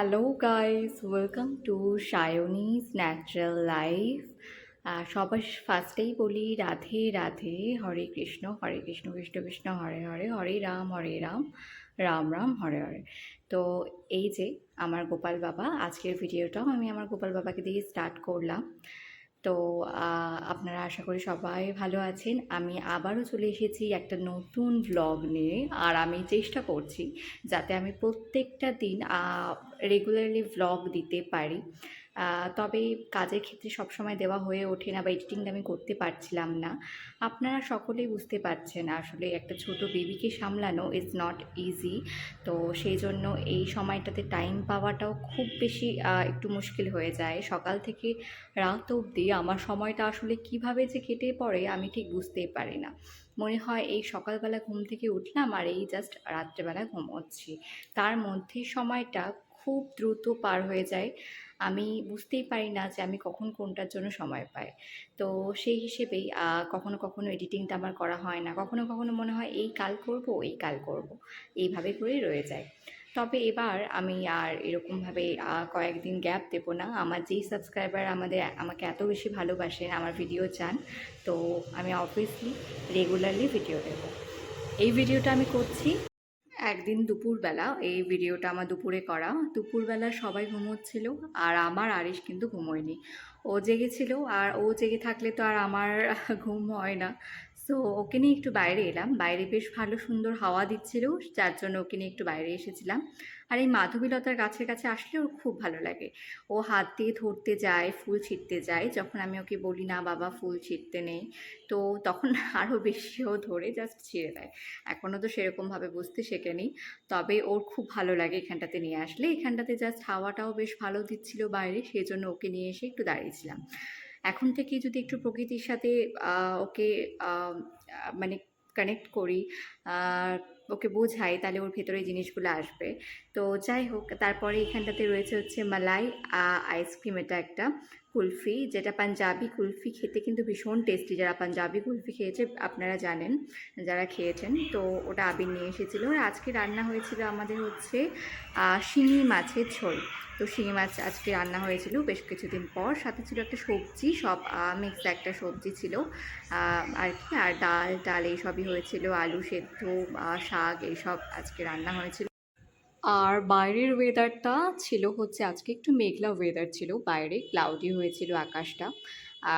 Hello guys welcome to সায়নিস natural life সবার ফার্স্টেই বলি, রাধে রাধে, হরে কৃষ্ণ হরে কৃষ্ণ কৃষ্ণ কৃষ্ণ হরে হরে হরে রাম হরে রাম রাম রাম, হরে হরে। তো এই যে আমার গোপাল বাবা, আজকের ভিডিওটাও আমি আমার গোপাল বাবাকে দিয়ে স্টার্ট করলাম। তো আপনারা আশা করি সবাই ভালো আছেন। আমি আবারও চলে এসেছি একটা নতুন ব্লগ নিয়ে আর আমি চেষ্টা করছি যাতে আমি প্রত্যেকটা দিন রেগুলারলি ব্লগ দিতে পারি। তবে কাজের ক্ষেত্রে সবসময় দেওয়া হয়ে ওঠে না বা এডিটিংটা আমি করতে পারছিলাম না। আপনারা সকলেই বুঝতে পারছেন আসলে একটা ছোট বেবিকে সামলানো ইজ নট ইজি তো সেই জন্য এই সময়টাতে টাইম পাওয়াটাও খুব বেশি একটু মুশকিল হয়ে যায়। সকাল থেকে রাত অবধি আমার সময়টা আসলে কীভাবে যে কেটে পড়ে আমি ঠিক বুঝতেই পারি না। মনে হয় এই সকালবেলা ঘুম থেকে উঠলাম আর এই জাস্ট রাত্রেবেলা ঘুমোচ্ছি। তার মধ্যে সময়টা খুব দ্রুত পার হয়ে যায়। আমি বুঝতেই পারি না যে আমি কখন কোনটার জন্য সময় পাই। তো সেই হিসেবেই কখনো কখনো এডিটিংটা আমার করা হয় না। কখনো কখনো মনে হয়, এই কাল করব এই কাল করব। এইভাবে করেই রয়ে যায়। তবে এবার আমি আর এরকমভাবে কয়েকদিন গ্যাপ দেবো না। আমার যেই সাবস্ক্রাইবার আমাদের, আমাকে এত বেশি ভালোবাসেন আমার ভিডিও চান, তো আমি অবভিয়াসলি রেগুলারলি ভিডিও দেবো। এই ভিডিওটা আমি করছি। একদিন দুপুরবেলা, এই ভিডিওটা আমার দুপুরে করা। দুপুরবেলা সবাই ঘুমোচ্ছিল, আর আমার আরিশ কিন্তু ঘুমোয়নি। ও জেগেছিল, আর ও জেগে থাকলে তো আর আমার ঘুম হয় না। সো ওকে নিয়ে একটু বাইরে এলাম। বাইরে বেশ ভালো সুন্দর হাওয়া দিচ্ছিল, যার জন্য ওকে নিয়ে একটু বাইরে এসেছিলাম। আর এই মাধবীলতার গাছের কাছে আসলে ওর খুব ভালো লাগে। ও হাত দিয়ে ধরতে যায়, ফুল ছিঁড়তে যায়। যখন আমি ওকে বলি, না বাবা, ফুল ছিঁড়তে নেই। তো তখন আরও বেশি ও ধরে জাস্ট ছিঁড়ে দেয়। এখনও তো সেরকমভাবে বুঝতে শেখেনি। তবে ওর খুব ভালো লাগে এখানটাতে নিয়ে আসলে। এখানটাতে জাস্ট হাওয়াটাও বেশ ভালো দিচ্ছিল বাইরে সেই জন্য ওকে নিয়ে এসে একটু দাঁড়িয়েছিলাম। এখন থেকে যদি একটু প্রকৃতির সাথে ওকে মানে কানেক্ট করি ওকে বোঝাই, তাহলে ওর ভেতরে জিনিসগুলো আসবে। তো যাই হোক, তারপরে এখানটাতে রয়েছে হচ্ছে মালাই আইসক্রিম এটা একটা কুলফি, যেটা পাঞ্জাবি কুলফি খেতে কিন্তু ভীষণ টেস্টি যারা পাঞ্জাবি কুলফি খেয়েছে, আপনারা জানেন, যারা খেয়েছেন। তো ওটা আবির নিয়ে এসেছিল। আর আজকে রান্না হয়েছিল আমাদের হচ্ছে শিঙি মাছের ঝোল। তো শিঙি মাছ আজকে রান্না হয়েছিল, বেশ কিছুদিন পর। সাথে ছিল একটা সবজি, সব মিক্স একটা সবজি ছিল আর কি, আর ডাল ডাল এইসবই হয়েছিল, আলু সেদ্ধ শাক এইসব আজকে রান্না হয়েছিল। আর বাইরের ওয়েদারটা ছিল হচ্ছে, আজকে একটু মেঘলা ওয়েদার ছিল, বাইরে ক্লাউডি হয়েছিল আকাশটা।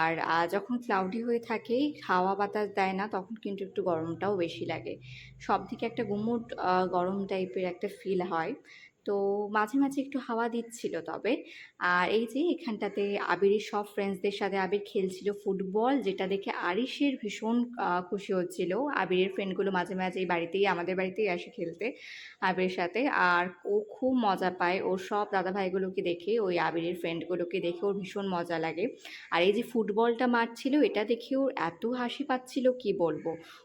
আর যখন ক্লাউডি হয়ে থাকে, হাওয়া বাতাস দেয় না, তখন কিন্তু একটু গরমটাও বেশি লাগে। সব দিকে একটা গুমুট গরম টাইপের একটা ফিল হয়। তো মাঝে মাঝে একটু হাওয়া দিচ্ছিল তবে। আর এই যে এখানটাতে আবিরের সব ফ্রেন্ডসদের সাথে আবির খেলছিল ফুটবল যেটা দেখে আরিশের ভীষণ খুশি হচ্ছিল। আবিরের ফ্রেন্ডগুলো মাঝে মাঝে এই বাড়িতেই, আমাদের বাড়িতেই আসে খেলতে আবিরের সাথে। আর ও খুব মজা পায়। ওর সব দাদা ভাইগুলোকে দেখে, ওই আবিরের ফ্রেন্ডগুলোকে দেখে ওর ভীষণ মজা লাগে। আর এই যে ফুটবলটা মারছিল, এটা দেখে ওর এত হাসি পাচ্ছিল, কি বলব?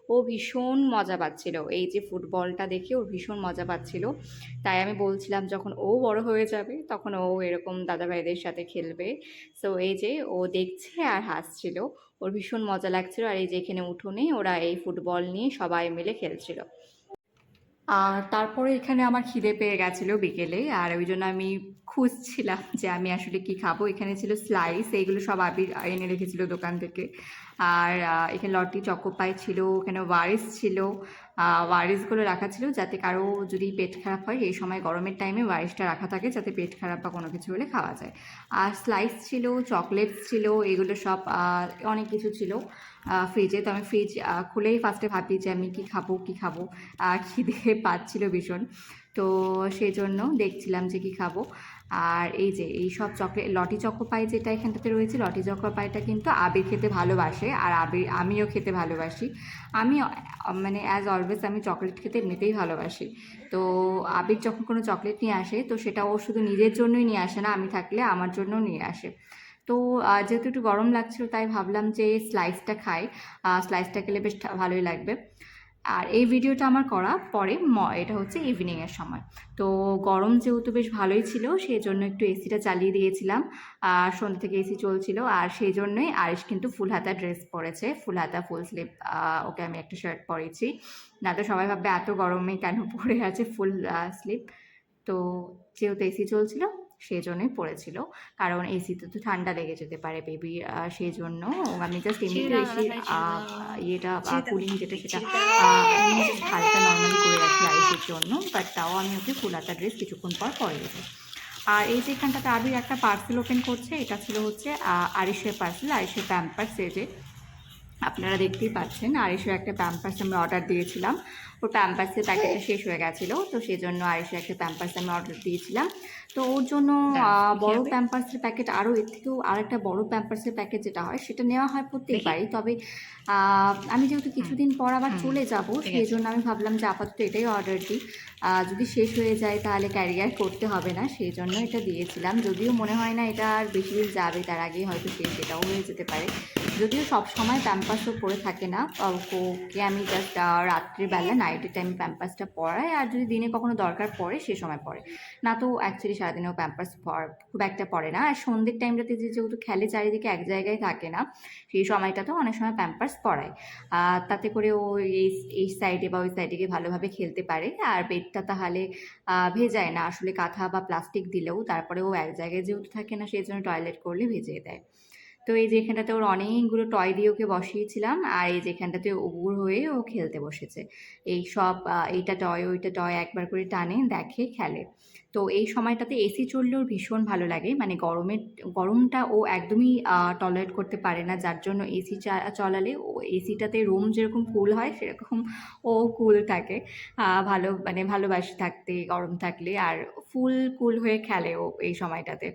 ও ভীষণ মজা পাচ্ছিল। এই যে ফুটবলটা দেখে ওর ভীষণ মজা পাচ্ছিল। তাই আমি বলছিলাম, যখন ও বড় হয়ে যাবে, তখন ও এরকম দাদা ভাইদের সাথে খেলবে। সো এই যে ও দেখছে আর হাসছিল। ওর ভীষণ মজা লাগছিল। আর এই যে এখানে উঠোনে ওরা এই ফুটবল নিয়ে সবাই মিলে খেলছিল। আর তারপরে এখানে আমার খিদে পেয়ে গেছিল বিকেলে। আর ওই জন্য আমি খুঁজছিলাম যে আমি আসলে কি খাব। এখানে ছিল স্লাইস এইগুলো সব আবির এনে রেখেছিল দোকান থেকে। আর এখানে লটি চকোপাই ছিল, এখানে ওয়ারিস ছিল। ওয়ারিসগুলো রাখা ছিল যাতে কারও যদি পেট খারাপ হয়, এই সময় গরমের টাইমে ওয়ারিসটা রাখা থাকে যাতে পেট খারাপ বা কোনো কিছু হলে খাওয়া যায়। আর স্লাইস ছিল চকলেটস ছিল, এগুলো সব অনেক কিছু ছিল। ফ্রিজে তো আমি ফ্রিজ খুলেই ফার্স্টে ভাবি যে আমি কি খাব কি খাব? খিদে পাচ্ছিল ভীষণ। তো সেই জন্য দেখছিলাম যে কি খাব। আর এই যে, এই সব চকলেট, লটি চকো পাই যেটা এখানটাতে রয়েছে, লটি চকো পাইটা কিন্তু আবির খেতে ভালোবাসে আর আবির আমিও খেতে ভালোবাসি। আমি মানে অ্যাজ অলওয়েজ আমি চকলেট খেতে এমনিতেই ভালোবাসি। তো আবির যখন কোনো চকলেট নিয়ে আসে, তো সেটা ও শুধু নিজের জন্যই নিয়ে আসে না, আমি থাকলে আমার জন্যও নিয়ে আসে। তো যেহেতু একটু গরম লাগছিল, তাই ভাবলাম যে স্লাইসটা খাই। স্লাইসটা খেলে বেশ ভালোই লাগবে। আর এই ভিডিওটা আমার করা পরে ম, এটা হচ্ছে ইভিনিংয়ের সময়। তো গরম যেহেতু বেশ ভালোই ছিল সেই জন্য একটু এসিটা চালিয়ে দিয়েছিলাম। আর সন্ধ্যে থেকে এসি চলছিল, আর সেই জন্যই আরিশ কিন্তু ফুল হাতা ড্রেস পরেছে, ফুল হাতা ফুল স্লিভ ওকে আমি একটা শার্ট পরেছি। না তো সবাই ভাববে, এত গরমে কেন পরে আছে ফুল স্লিভ তো যেহেতু এসি চলছিল সেই জন্যই পড়েছিল। কারণ এসিতে তো ঠান্ডা লেগে যেতে পারে বেবি সেই জন্য আমি জাস্ট এমনিতে এসি ইয়েটা কুলিং যেটা সেটা হালকা নর্মালি করে রাখি আইসের জন্য বাট তাও আমি ওকে ফুলাতা ড্রেস কিছুক্ষণ পর পরে দেবো। আর এই যে এখানটাতে আবির একটা পার্সেল ওপেন করছে এটা ছিল হচ্ছে আহ, আরিশের পার্সেল আরিশের প্যাম্পার যে আপনারা দেখতেই পাচ্ছেন আড়াইশো একটা প্যাম্পার্স আমি অর্ডার দিয়েছিলাম। ওর প্যাম্পার্সের প্যাকেটটা শেষ হয়ে গেছিল তো সেই জন্য আড়াইশো একটা প্যাম্পার্স আমি অর্ডার দিয়েছিলাম। তো ওর জন্য বড় প্যাম্পার্সের প্যাকেট আরও এর থেকেও আরেকটা বড় প্যাম্পার্সের প্যাকেট যেটা হয় সেটা নেওয়া হয় প্রত্যেকবারই। তবে আমি যেহেতু কিছুদিন পর আবার চলে যাব সেই জন্য আমি ভাবলাম যে আপাতত এটাই অর্ডার দিই। যদি শেষ হয়ে যায় তাহলে ক্যারিয়ার করতে হবে না সেই জন্য এটা দিয়েছিলাম। যদিও মনে হয় না এটা আর বেশি দিন যাবে তার আগেই হয়তো শেষ এটাও হয়ে যেতে পারে। যদিও সব সময় প্যাম্পাসও পরে থাকে না। ওকে আমি জাস্ট রাত্রিবেলা নাইটের টাইম প্যাম্পাসটা পরাই আর যদি দিনে কখনো দরকার পড়ে, সে সময় পরে না তো অ্যাকচুয়ালি সারাদিনেও প্যাম্পাস খুব একটা পড়ে না। আর সন্ধ্যের টাইমটাতে যে যেহেতু খেলে চারিদিকে এক জায়গায় থাকে না, সেই সময়টাতেও অনেক সময় প্যাম্পাস আর তাতে করে ও এই এই সাইডে বা ওই সাইডে গিয়ে ভালোভাবে খেলতে পারে। আর বেডটা তাহলে ভেজায় না। আসলে কাঁথা বা প্লাস্টিক দিলেও তারপরে ও এক জায়গায় যেহেতু থাকে না, সেই জন্য টয়লেট করলে ভেজে দেয়। তো এই যে এখানটাতে ওর অনেকগুলো টয় দিয়ে ওকে বসিয়েছিলাম, আর এই যে এখানটাতে উগুর হয়ে ও খেলতে বসেছে। এই সব এইটা টয় ওইটা টয় একবার করে টানে, দেখে, খেলে। তো এই সময়টাতে এসি চললেও ভীষণ ভালো লাগে মানে গরমের, গরমটা ও একদমই টলারেট করতে পারে না, যার জন্য এসি চলালে ও এসিটাতে রুম যেরকম কুল হয়, সেরকম ও কুল থাকে। ভালো মানে ভালোবাসে থাকতে, গরম থাকলে, আর ফুল কুল হয়ে খেলে ও এই সময়টাতে।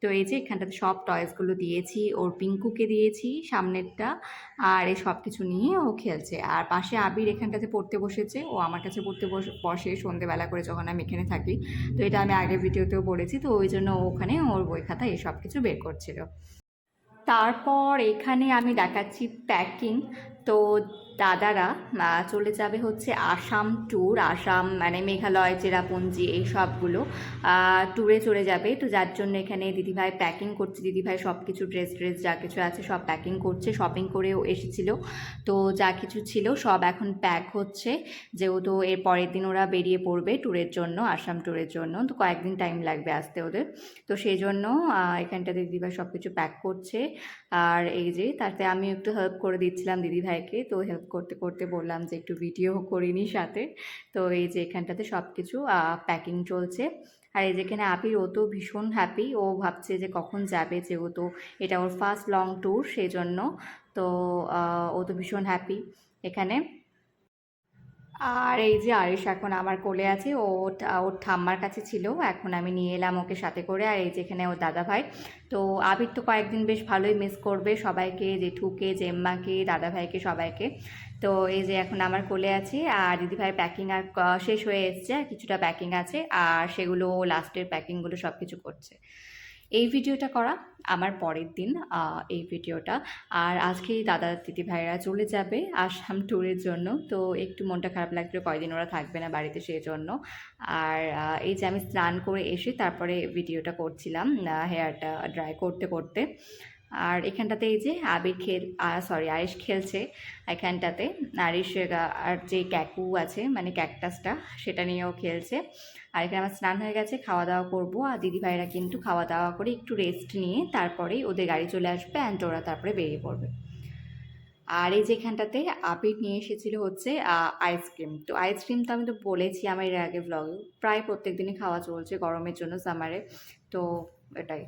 তো এই যে এখানটাতে সব টয়েসগুলো দিয়েছি, ওর পিঙ্কুকে দিয়েছি সামনেরটা, আর এই সব কিছু নিয়ে ও খেলছে। আর পাশে আবির এখানটাতে পড়তে বসেছে, ও আমার কাছে পড়তে বসে সন্ধেবেলা করে যখন আমি এখানে থাকি। তো এটা আমি আগের ভিডিওতেও বলেছি, তো ওই জন্য ওখানে ওর বই খাতা এই সব কিছু বের করছিল। তারপর এখানে আমি দেখাচ্ছি প্যাকিং তো দাদারা চলে যাবে হচ্ছে আসাম ট্যুর আসাম মানে মেঘালয়, চেরাপুঞ্জি এই সবগুলো। ট্যুরে চলে যাবে। তো যার জন্য এখানে দিদিভাই প্যাকিং করছে। দিদিভাই সব কিছু ড্রেস ড্রেস যা কিছু আছে সব প্যাকিং করছে। শপিং করেও এসেছিল। তো যা কিছু ছিল সব এখন প্যাক হচ্ছে। যেহেতু এর পরের দিন ওরা বেরিয়ে পড়বে ট্যুরের জন্য, আসাম ট্যুরের জন্য। তো কয়েকদিন টাইম লাগবে আসতে ওদের। তো সেই জন্য এখানটাতে দিদিভাই সব কিছু প্যাক করছে। আর এই যে, তাতে আমি একটু হেল্প করে দিচ্ছিলাম দিদিভাইকে। তো হেল্প করতে করতে বললাম যে একটু ভিডিও করিনি সাথে। তো এই যে এখানটাতে সব কিছু প্যাকিং চলছে। আর এই যেখানে আপির, ও তো ভীষণ হ্যাপি ও ভাবছে যে কখন যাবে, যেহেতু এটা ওর ফার্স্ট লং ট্যুর সেই জন্য তো ও তো ভীষণ হ্যাপি এখানে। আর এই যে আরিশ এখন আমার কোলে আছে, ও ওর ঠাম্মার কাছে ছিল, এখন আমি নিয়ে এলাম ওকে সাথে করে, আর এই যেখানে ওর দাদা ভাই তো আবির তো কয়েকদিন বেশ ভালোই মিস করবে সবাইকে, জেঠুকে, জেম্মাকে দাদা ভাইকে সবাইকে। তো এই যে এখন আমার কোলে আছে, আর দিদিভাই প্যাকিং আর শেষ হয়ে এসছে, আর কিছুটা প্যাকিং আছে, আর সেগুলো লাস্টের প্যাকিংগুলো সব কিছু করছে। এই ভিডিওটা করা আমার পরের দিন এই ভিডিওটা। আর আজকে দাদা দিদি ভাইরা চলে যাবে আসাম ট্যুরের জন্য। তো একটু মনটা খারাপ লাগবে কয়দিন ওরা থাকবে না বাড়িতে সেই জন্য আর এই যে আমি স্নান করে এসে তারপরে ভিডিওটা করছিলাম হেয়ারটা ড্রাই করতে করতে। আর এখানটাতে এই যে আবির খেল সরি আরিশ খেলছে এখানটাতে। আরিশ আর যে ক্যাকু আছে মানে ক্যাকটাসটা সেটা নিয়েও খেলছে। আর এখানে আমার স্নান হয়ে গেছে খাওয়া দাওয়া করব। আর দিদিভাইরা কিন্তু খাওয়া দাওয়া করে একটু রেস্ট নিয়ে তারপরেই ওদের গাড়ি চলে আসবে অ্যান্ড ওরা তারপরে বেরিয়ে পড়বে। আর এই যেখানটাতে আবির নিয়ে এসেছিল হচ্ছে আইসক্রিম তো আইসক্রিম তো আমি তো বলেছি আমার এর আগে ব্লগে প্রায় প্রত্যেক দিনই খাওয়া চলছে গরমের জন্য সামারে তো এটাই।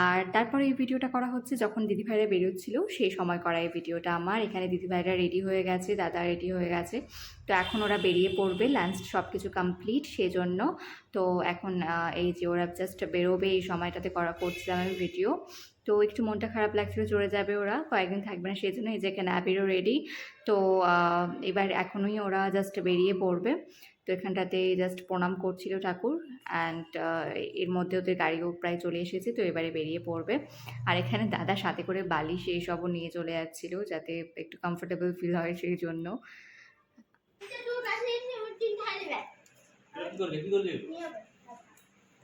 আর তারপরে এই ভিডিওটা করা হচ্ছে যখন দিদিভাইরা বেরোচ্ছিল, সেই সময় করা এই ভিডিওটা আমার। এখানে দিদিভাইরা রেডি হয়ে গেছে, দাদা রেডি হয়ে গেছে। তো এখন ওরা বেরিয়ে পড়বে লাঞ্চ সব কিছু কমপ্লিট সেজন্য। তো এখন এই যে ওরা জাস্ট বেরোবে, এই সময়টাতে করা করছিলাম আমি ভিডিও তো একটু মনটা খারাপ লাগছিল, চলে যাবে ওরা। কয়েকদিন থাকবে না সেই জন্য এই যে এখানে অ্যাপিরও রেডি তো এবার এখনই ওরা জাস্ট বেরিয়ে পড়বে। তো এখানটাতে জাস্ট প্রণাম করছিল ঠাকুর অ্যান্ড এর মধ্যে ওদের গাড়িও প্রায় চলে এসেছে তো এবারে বেরিয়ে পড়বে। আর এখানে দাদা সাথে করে বালিশ সেই সবও নিয়ে চলে যাচ্ছিল যাতে একটু কমফোর্টেবল ফিল হয় সেই জন্য। কি করলি কি করলি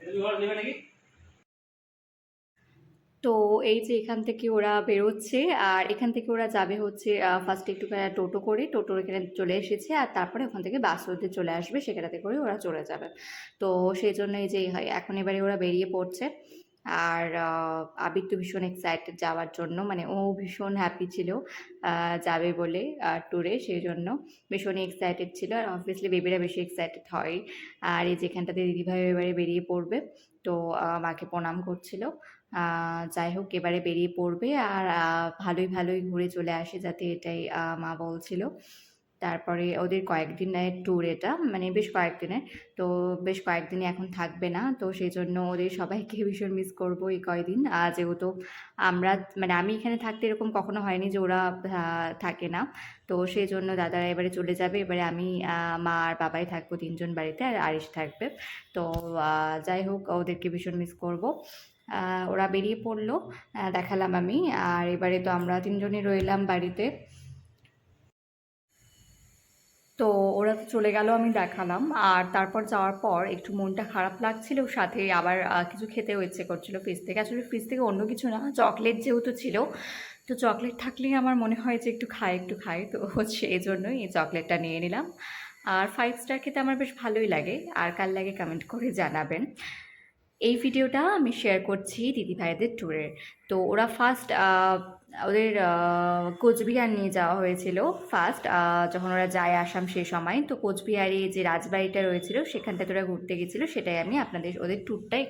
এটা কি ঘর নেবে নাকি তো এই যে এখান থেকে ওরা বেরোচ্ছে, আর এখান থেকে ওরা যাবে হচ্ছে ফার্স্টে একটু টোটো করে। টোটো এখানে চলে এসেছে, আর তারপরে ওখান থেকে বাস রোডে চলে আসবে। সেখানে করে ওরা চলে যাবে। তো সেই জন্য এই যে এখন এবারে ওরা বেরিয়ে পড়ছে। আর আবির তো ভীষণ এক্সাইটেড যাওয়ার জন্য। মানে ও ভীষণ হ্যাপি ছিল যাবে বলে ট্যুরে সেই জন্য ভীষণই এক্সাইটেড ছিল আর অবভিয়াসলি বেবিরা বেশি এক্সাইটেড হয়। আর এই যেখানটাতে দিদিভাই এবারে বেরিয়ে পড়বে, তো মাকে প্রণাম করছিল। যাই হোক, এবারে বেরিয়ে পড়বে আর ভালোই ভালোই ঘুরে চলে আসে যাতে এটাই মা বলছিল। তারপরে ওদের কয়েকদিনের ট্যুর এটা মানে বেশ কয়েকদিনের। তো বেশ কয়েকদিনই এখন থাকবে না, তো সেই জন্য ওদের সবাইকে ভীষণ মিস করব এই কয়দিন। যেহেতু আমরা মানে আমি এখানে থাকতে এরকম কখনো হয়নি যে ওরা থাকে না। তো সেই জন্য দাদারা এবারে চলে যাবে, এবারে আমি মা আর বাবাই থাকব তিনজন বাড়িতে আর আরিশ থাকবে। তো যাই হোক, ওদেরকে ভীষণ মিস করব। ওরা বেরিয়ে পড়ল দেখালাম আমি। আর এবারে তো আমরা তিনজনই রইলাম বাড়িতে। তো ওরা তো চলে গেল, আমি দেখালাম। আর তারপর যাওয়ার পর একটু মনটা খারাপ লাগছিল, সাথে আবার কিছু খেতেও ইচ্ছে করছিল ফ্রিজ থেকে। আসলে ফ্রিজ থেকে অন্য কিছু না, চকলেট যেহেতু ছিল, তো চকলেট থাকলেই আমার মনে হয় যে একটু খাই একটু খাই তো হচ্ছে এই জন্যই এই চকলেটটা নিয়ে নিলাম। আর ফাইভ স্টার খেতে আমার বেশ ভালোই লাগে, আর কার লাগে কমেন্ট করে জানাবেন। এই ভিডিওটা আমি শেয়ার করছি দিদি ভাইদের ট্যুরের তো ওরা ফার্স্ট ওদের কোচবিহার নিয়ে যাওয়া হয়েছিল ফার্স্ট যখন ওরা যায় আসাম সেই সময়, তো কোচবিহারে যে রাজবাড়িটা রয়েছিল সেখানটাতে ওরা ঘুরতে গেছিল, সেটাই আমি আপনাদের, ওদের ট্যুরটাই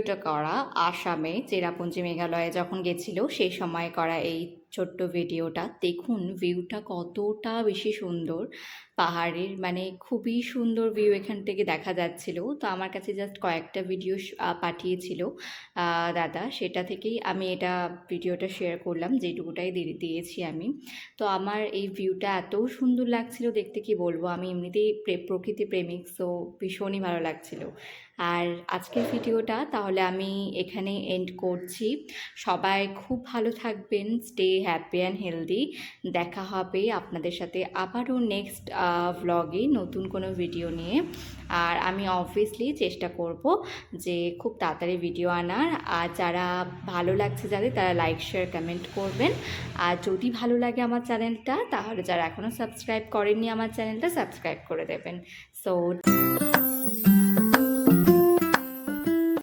ভিডিওটা করা আসামে চেরাপুঞ্জি মেঘালয়ে যখন গেছিল সেই সময় করা এই ছোট্ট ভিডিওটা। দেখুন, ভিউটা কতটা বেশি সুন্দর। পাহাড়ের মানে খুবই সুন্দর ভিউ এখান থেকে দেখা যাচ্ছিল। তো আমার কাছে জাস্ট কয়েকটা ভিডিও পাঠিয়েছিল। দাদা, সেটা থেকেই আমি এটা ভিডিওটা শেয়ার করলাম, যেটুকুটাই দিয়ে, দিয়েছি আমি। তো আমার এই ভিউটা এত সুন্দর লাগছিল, দেখতে কি বলব? আমি এমনিতেই প্রকৃতি প্রেমিক সো ভীষণই ভালো লাগছিল। আর আজকের ভিডিওটা তাহলে আমি এখানে এন্ড করছি। সবাই খুব ভালো থাকবেন স্টে হ্যাপি অ্যান্ড হেলদি দেখা হবে আপনাদের সাথে আবারও নেক্সট ভ্লগে নতুন কোনো ভিডিও নিয়ে। আর আমি অবভিয়াসলি চেষ্টা করব যে খুব তাড়াতাড়ি ভিডিও আনার। আর যারা ভালো লাগছে যাদের, তারা লাইক শেয়ার কমেন্ট করবেন। আর যদি ভালো লাগে আমার চ্যানেলটা, তাহলে যারা এখনও সাবস্ক্রাইব করেননি আমার চ্যানেলটা সাবস্ক্রাইব করে দেবেন। সো